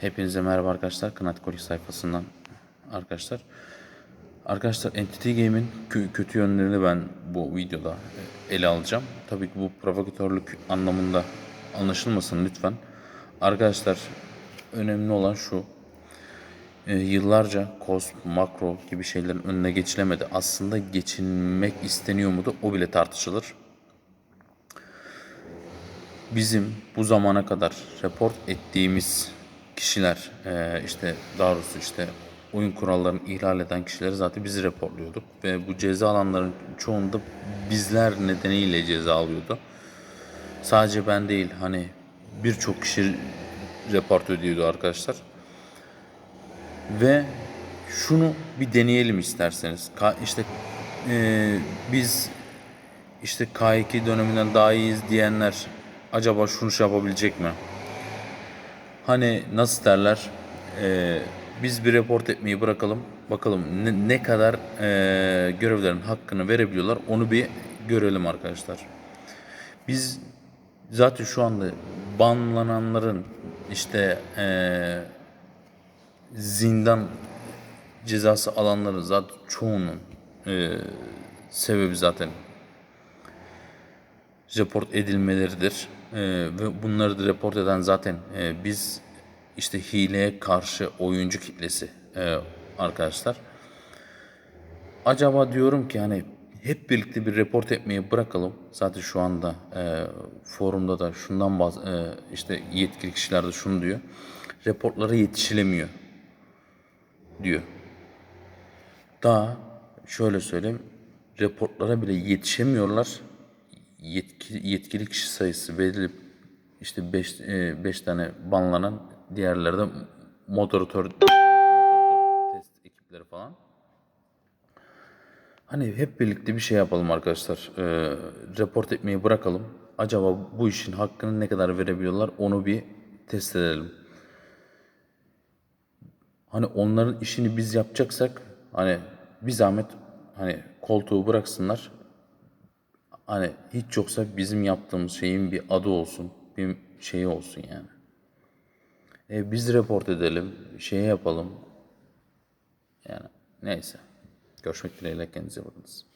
Hepinize merhaba arkadaşlar. Kınat Kolik sayfasından arkadaşlar. Arkadaşlar Entity Game'in kö- kötü yönlerini ben bu videoda ele alacağım. Tabii ki bu provokatörlük anlamında anlaşılmasın lütfen. Arkadaşlar önemli olan şu. e, yıllarca COSP, makro gibi şeylerin önüne geçilemedi. Aslında geçilmek isteniyor muydu? O bile tartışılır bizim bu zamana kadar report ettiğimiz kişiler e, işte daha doğrusu işte oyun kurallarını ihlal eden kişileri zaten bizi raporluyorduk ve bu ceza alanların çoğunda bizler nedeniyle ceza alıyordu. Sadece ben değil hani birçok kişi report ödüyordu arkadaşlar. Ve şunu bir deneyelim isterseniz. Ka- işte e, biz işte K2 döneminden daha iyiyiz diyenler acaba şunu şey yapabilecek mi? Hani nasıl derler? Ee, biz bir report etmeyi bırakalım. Bakalım ne, ne kadar ee, görevlerin hakkını verebiliyorlar. Onu bir görelim arkadaşlar. Biz zaten şu anda banlananların işte ee, zindan cezası alanların zaten çoğunun ee, sebebi zaten report edilmeleridir. Ee, ve bunları da report eden zaten e, biz işte hileye karşı oyuncu kitlesi e, arkadaşlar. Acaba diyorum ki hani hep birlikte bir report etmeyi bırakalım. Zaten şu anda e, forumda da şundan baz e, işte yetkili kişiler de şunu diyor. Reportlara yetişilemiyor diyor. Daha şöyle söyleyeyim. Reportlara bile yetişemiyorlar yetkili, yetkili kişi sayısı verilip işte 5 5 tane banlanan diğerleri de moderatör, moderatör test ekipleri falan. Hani hep birlikte bir şey yapalım arkadaşlar. Ee, report etmeyi bırakalım. Acaba bu işin hakkını ne kadar verebiliyorlar onu bir test edelim. Hani onların işini biz yapacaksak hani bir zahmet hani koltuğu bıraksınlar hani hiç yoksa bizim yaptığımız şeyin bir adı olsun, bir şeyi olsun yani. E, biz report edelim, şey yapalım. Yani neyse. Görüşmek dileğiyle kendinize bakınız.